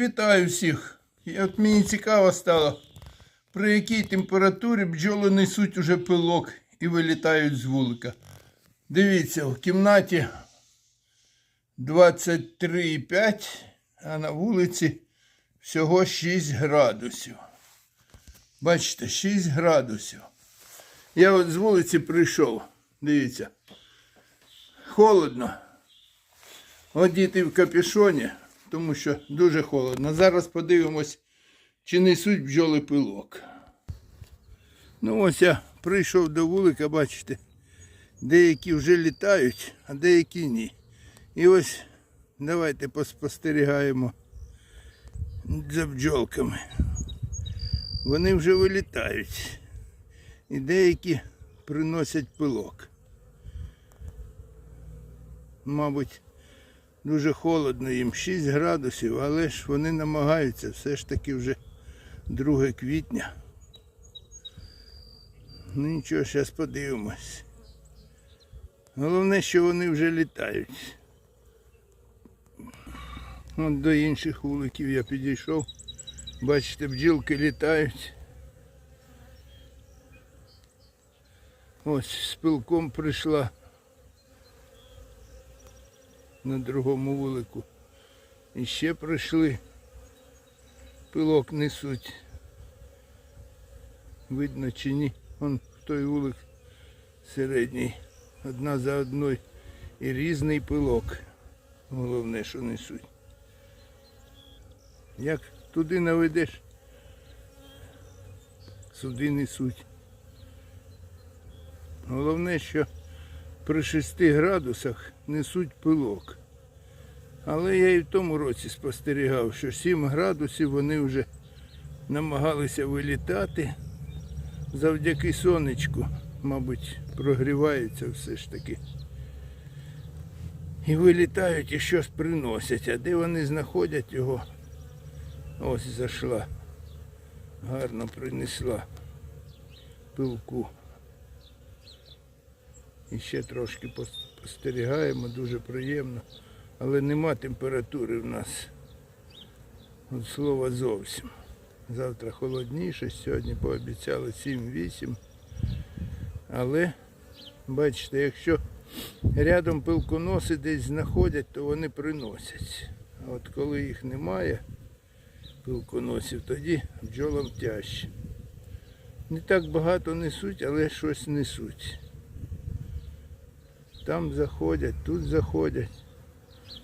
Вітаю всіх. От мені цікаво стало, при якій температурі бджоли несуть уже пилок і вилітають з вулика. Дивіться, в кімнаті 23,5, а на вулиці всього 6 градусів. Бачите, 6 градусів. Я от з вулиці прийшов. Дивіться. Холодно. Одіти в капюшоні, тому що дуже холодно. Зараз подивимось, чи несуть бджоли пилок. Ну ось я прийшов до вулика, бачите, деякі вже літають, а деякі ні. І ось давайте поспостерігаємо за бджолками. Вони вже вилітають. І деякі приносять пилок. Мабуть, дуже холодно їм 6 градусів, але ж вони намагаються, все ж таки вже 2 квітня. Ну нічого, зараз подивимось. Головне, що вони вже літають. От до інших вуликів я підійшов. Бачите, бджілки літають. Ось з пилком прийшла на другому вулику. І ще прийшли. Пилок несуть. Видно чи ні. Вон той вулик середній. Одна за одною. І різний пилок. Головне, що несуть. Як туди наведеш, сюди несуть. Головне, що при 6 градусах несуть пилок. Але я і в тому році спостерігав, що 7 градусів вони вже намагалися вилітати завдяки сонечку, мабуть, прогріваються все ж таки. І вилітають і щось приносять. А де вони знаходять його? Ось зайшла. Гарно принесла пилку. І ще трошки пос- спостерігаємо, дуже приємно. Але нема температури в нас. От слова зовсім. Завтра холодніше, сьогодні пообіцяли 7-8. Але, бачите, якщо рядом пилконоси десь знаходять, то вони приносять. А от коли їх немає, пилконосів, тоді бджолам тяжче. Не так багато несуть, але щось несуть. Там заходять, тут заходять.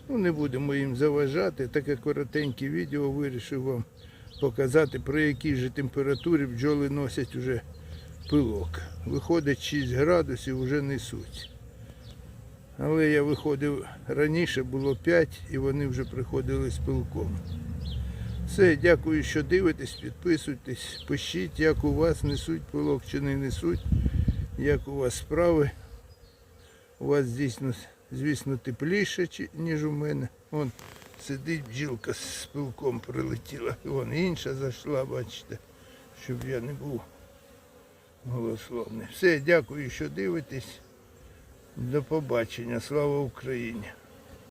Ну, не будемо їм заважати. Таке коротеньке відео вирішив вам показати, при якій же температурі бджоли носять уже пилок. Виходить 6 градусів, вже несуть. Але я виходив раніше, було 5 і вони вже приходили з пилком. Все, дякую, що дивитесь, підписуйтесь, пишіть, як у вас несуть пилок чи не несуть, як у вас справи. У вас дійсно, звісно, тепліше, ніж у мене. Вон сидить бджілка з пилком прилетіла. Вон інша зайшла, бачите, щоб я не був голословний. Все, дякую, що дивитесь. До побачення. Слава Україні!